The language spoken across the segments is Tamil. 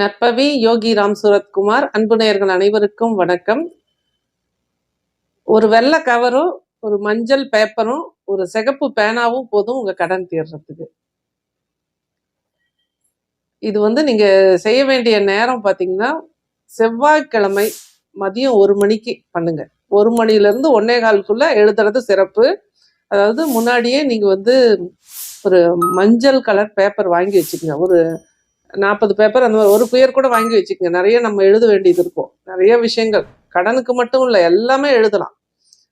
நற்பவி யோகி ராம் சூரத்குமார் அன்பு நேயர்கள் அனைவருக்கும் வணக்கம். ஒரு வெள்ளை கவரும் ஒரு மஞ்சள் பேப்பரும் ஒரு சிகப்பு பேனாவும் போதும் உங்க கடன் தீர்றதுக்கு. இது வந்து நீங்க செய்ய வேண்டிய நேரம் பார்த்தீங்கன்னா செவ்வாய்க்கிழமை மதியம் ஒரு மணிக்கு பண்ணுங்க. ஒரு மணில இருந்து ஒன்னே காலுக்குள்ள எழுதுறது சிறப்பு. அதாவது முன்னாடியே நீங்க வந்து ஒரு மஞ்சள் கலர் பேப்பர் வாங்கி வச்சுக்கோங்க. ஒரு நாற்பது பேப்பர் அந்த மாதிரி ஒரு பேர் கூட வாங்கி வச்சுக்கோங்க. நிறைய நம்ம எழுத வேண்டியது இருக்கும். நிறைய விஷயங்கள். கடனுக்கு மட்டும் இல்லை எல்லாமே எழுதலாம்.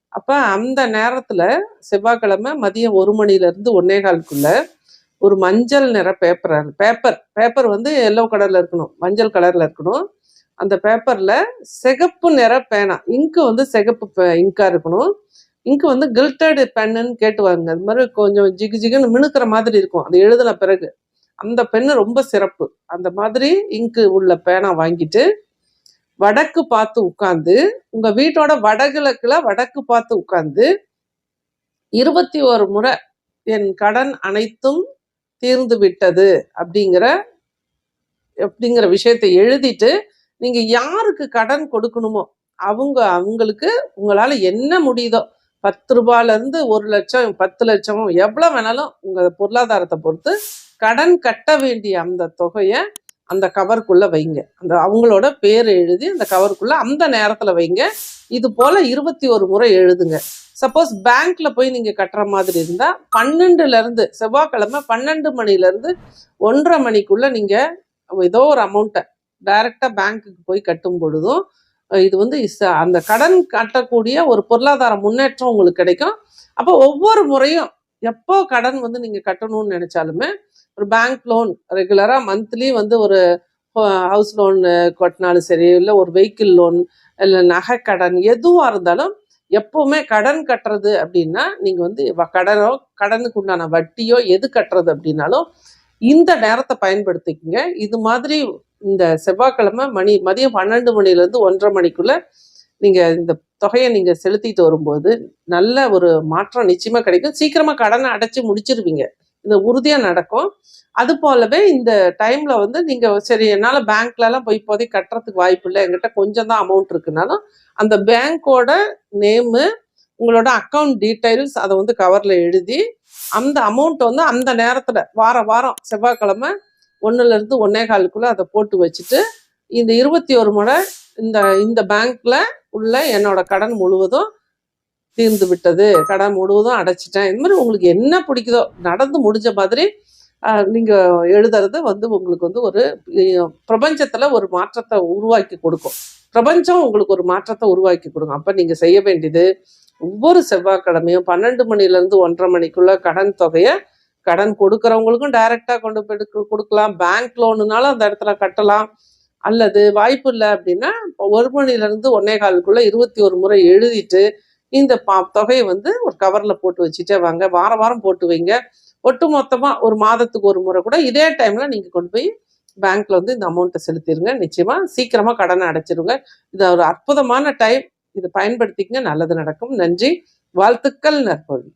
அப்போ அந்த நேரத்தில் செவ்வாய்க்கிழமை மதியம் ஒரு மணிலேருந்து ஒன்னே காலுக்குள்ள ஒரு மஞ்சள் நிற பேப்பர் பேப்பர் பேப்பர் வந்து எல்லோ கலரில் இருக்கணும். மஞ்சள் கலரில் இருக்கணும். அந்த பேப்பரில் சிகப்பு நிற பேனா இங்கு வந்து சிகப்பு இங்காக இருக்கணும். இங்கு வந்து கில்டடு பென்னுன்னு கேட்டுவாங்க அது மாதிரி கொஞ்சம் ஜிகு ஜிகுன்னு மினுக்கிற மாதிரி இருக்கும். அது எழுதின பிறகு. அந்த பெண்ணு ரொம்ப சிறப்பு. அந்த மாதிரி இங்கு உள்ள பேனா வாங்கிட்டு வடக்கு பார்த்து உட்காந்து உங்க வீட்டோட வடகிழக்குல வடக்கு பார்த்து உட்காந்து இருபத்தி ஒரு முறை என் கடன் அனைத்தும் தீர்ந்து விட்டது அப்படிங்கிற அப்படிங்கிற விஷயத்தை எழுதிட்டு நீங்க யாருக்கு கடன் கொடுக்கணுமோ அவங்க அவங்களுக்கு உங்களால என்ன முடியுதோ பத்து ரூபாயிலேருந்து ஒரு லட்சம் பத்து லட்சம் எவ்வளோ வேணாலும் உங்கள் பொருளாதாரத்தை பொறுத்து கடன் கட்ட வேண்டிய அந்த தொகையை அந்த கவருக்குள்ள வைங்க. அந்த அவங்களோட பேர் எழுதி அந்த கவருக்குள்ள அந்த நேரத்துல வைங்க. இது போல இருபத்தி ஒரு முறை எழுதுங்க. சப்போஸ் பேங்க்ல போய் நீங்க கட்டுற மாதிரி இருந்தா பன்னெண்டுல இருந்து செவ்வாய்க்கிழமை பன்னெண்டு மணில இருந்து ஒன்றரை மணிக்குள்ள நீங்க ஏதோ ஒரு அமௌண்ட்டை டைரக்டா பேங்க்குக்கு போய் கட்டும் பொழுதும் இது வந்து அந்த கடன் கட்டக்கூடிய ஒரு பொருளாதார முன்னேற்றம் உங்களுக்கு கிடைக்கும். அப்போ ஒவ்வொரு முறையும் எப்போ கடன் வந்து நீங்க கட்டணும்னு நினைச்சாலுமே ஒரு பேங்க் லோன் ரெகுலராக மந்த்லி வந்து ஒரு ஹவுஸ் லோன் கட்டினாலும் சரி இல்லை ஒரு வெஹிக்கிள் லோன் இல்லை நகை கடன் எதுவாக இருந்தாலும் எப்போவுமே கடன் கட்டுறது அப்படின்னா நீங்கள் வந்து கடனோ கடனுக்கு உண்டான வட்டியோ எது கட்டுறது அப்படின்னாலும் இந்த நேரத்தை பயன்படுத்திக்கங்க. இது மாதிரி இந்த செவ்வாய்க்கிழமை மணி மதியம் பன்னெண்டு மணிலேருந்து ஒன்றரை மணிக்குள்ளே நீங்கள் இந்த தொகையை நீங்கள் செலுத்திட்டு வரும்போது நல்ல ஒரு மாற்றம் நிச்சயமாக கிடைக்கும். சீக்கிரமாக கடனை அடைச்சி முடிச்சிருவீங்க. இந்த உறுதியாக நடக்கும். அது போலவே இந்த டைமில் வந்து நீங்கள் சரி என்னால் பேங்க்லலாம் போய் இப்போதைக்கு கட்டுறதுக்கு வாய்ப்பு இல்லை. எங்கிட்ட கொஞ்சம் தான் அமௌண்ட் இருக்குனாலும் அந்த பேங்க்கோட நேமு உங்களோட அக்கௌண்ட் டீட்டெயில்ஸ் அதை வந்து கவரில் எழுதி அந்த அமௌண்ட் வந்து அந்த நேரத்தில் வார வாரம் செவ்வாய்க்கிழமை ஒன்றுலேருந்து ஒன்னே காலுக்குள்ளே அதை போட்டு வச்சுட்டு இந்த இருபத்தி ஒரு முறை இந்த இந்த பேங்க்கில் உள்ள என்னோட கடன் முழுவதும் தீர்ந்து விட்டது கடன் முழுவதும் அடைச்சிட்டேன். இந்த மாதிரி உங்களுக்கு என்ன பிடிக்குதோ நடந்து முடிஞ்ச மாதிரி நீங்கள் எழுதுறது வந்து உங்களுக்கு வந்து ஒரு பிரபஞ்சத்தில் ஒரு மாற்றத்தை உருவாக்கி கொடுக்கும். பிரபஞ்சம் உங்களுக்கு ஒரு மாற்றத்தை உருவாக்கி கொடுக்கும். அப்போ நீங்கள் செய்ய வேண்டியது ஒவ்வொரு செவ்வாய்க்கிழமையும் பன்னெண்டு மணிலேருந்து ஒன்றரை மணிக்குள்ளே கடன் தொகையை கடன் கொடுக்குறவங்களுக்கும் டைரெக்டாக கொண்டு போய் கொடுக்கலாம். பேங்க் லோனுனாலும் அந்த இடத்துல கட்டலாம். அல்லது வாய்ப்பு இல்லை அப்படின்னா ஒரு மணிலேருந்து ஒன்னே காலுக்குள்ளே இருபத்தி ஒரு முறை எழுதிட்டு இந்த பா தொகையை வந்து ஒரு கவரில் போட்டு வச்சுட்டே வாங்க. வாரம் வாரம் போட்டு வைங்க. ஒட்டு மொத்தமாக ஒரு மாதத்துக்கு ஒரு முறை கூட இதே டைமில் நீங்கள் கொண்டு போய் பேங்க்கில் வந்து இந்த அமௌண்ட்டை செலுத்திடுங்க நிச்சயமாக சீக்கிரமாக கடனை அடைச்சிருங்க. இது ஒரு அற்புதமான டைம் இதை பயன்படுத்திக்கங்க. நல்லது நடக்கும். நன்றி. வாழ்த்துக்கள் நற்பவி